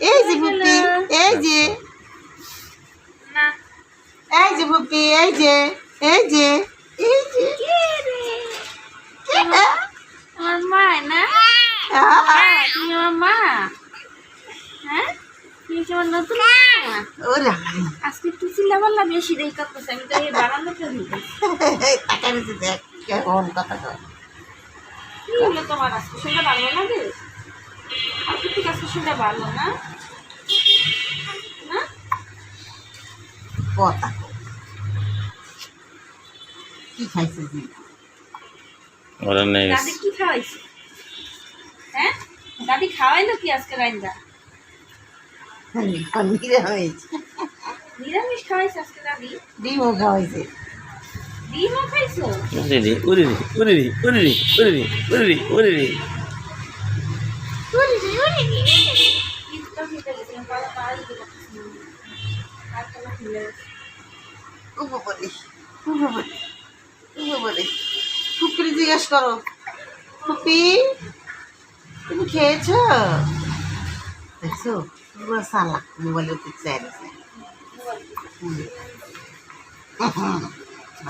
এই যে পুপি এই যে। এই যে পুপি এই যে এই যে এই যে। আমার মা না? তুমি আমার মা? হ্যাঁ? তুমি কি আমার নতুন মা? আজকে একটু চিল্লাপাল্লা বেশি দেরি করতেছে আমি তো এই বারান্দাতে ঢুকেছি দেখ কেমন কথা তোমার আজকে? না রে? আজকে ঠিক আজকে শুনতে পারল না? কথা। কি খাইছিস তুই? ওরা নেই। দাদি কি খাওয়াইছে? হ্যাঁ? দাদি খাওয়াইলো কি আজকে রাইন্দা? নিরামিষ। নিরামিষ খাওয়াইছে আজকে দাদি? ডিমও খাওয়াইছে। ডিমও খাইছো? উরে রে উরে রে উরে রে উরে রে উরে রে উরে রে ফুপির জিজ্ঞেস করো। ফুপি তুমি খেয়েছো? দেখছ পুরো সালা মোবাইলে দেখছে না।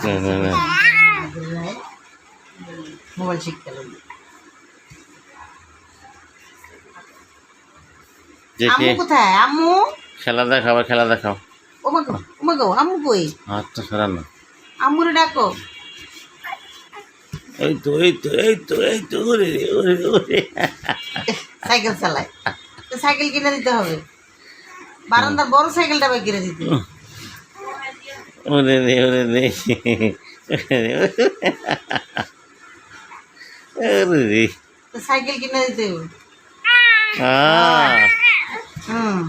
না না মোবাইল শিখতে লাগবে যে কে আম্মু কোথায়? আম্মু? খেলা দেখাও খেলা দেখাও। ও মা গো ও মা গো আম্মু কই? হাতটা সরানো আম্মুরে ডাকো। এই তো এই তো এই তো এই তো উরে রে উরে রে উরে সাইকেল চালায়। তো সাইকেল কিনে দিতে হবে। বারান্দার বড় সাইকেলটা বাই কিনে দিতে। উরে রে উরে রে উরে রে। তো সাইকেল কিনে দিতে হবে। আহ। হুম।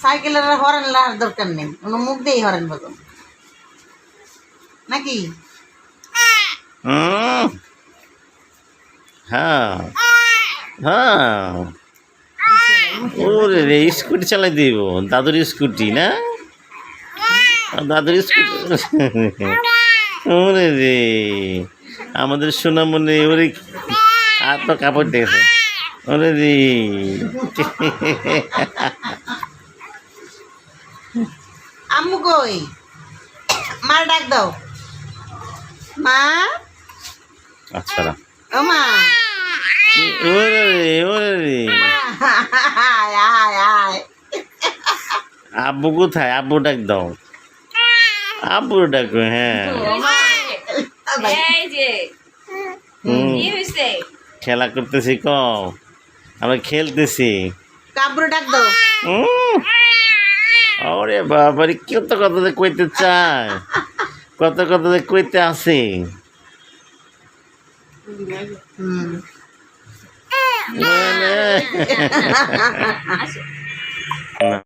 সাইকেলের আর হরেন লাগার দরকার নেই কোনো মুখ দিয়েই হরেন বাজান নাকি? হুম। হ্যাঁ। হ্যাঁ। ওরে রে স্কুটি চালাই দিব দাদুর স্কুটি না? দাদুর স্কুটি ওরে রে আমাদের সোনামনে ওরে আর তো কাপড় দেখেছে। ওরে রে। আম্মু কই? মার ডাক দাও। মা? আচ্ছা। ও মা। ওরে ওরে আব্বু কোথায়? আব্বু ডাক দাও। আব্বু ডাকো হ্যাঁ। খেলা করতেছি কম আমরা খেলতেছি। কাবরু ডাক দাও। ওরে বাবারে কত কথা যে কইতে চায়। কত কথা যে কইতে আসে। হুম।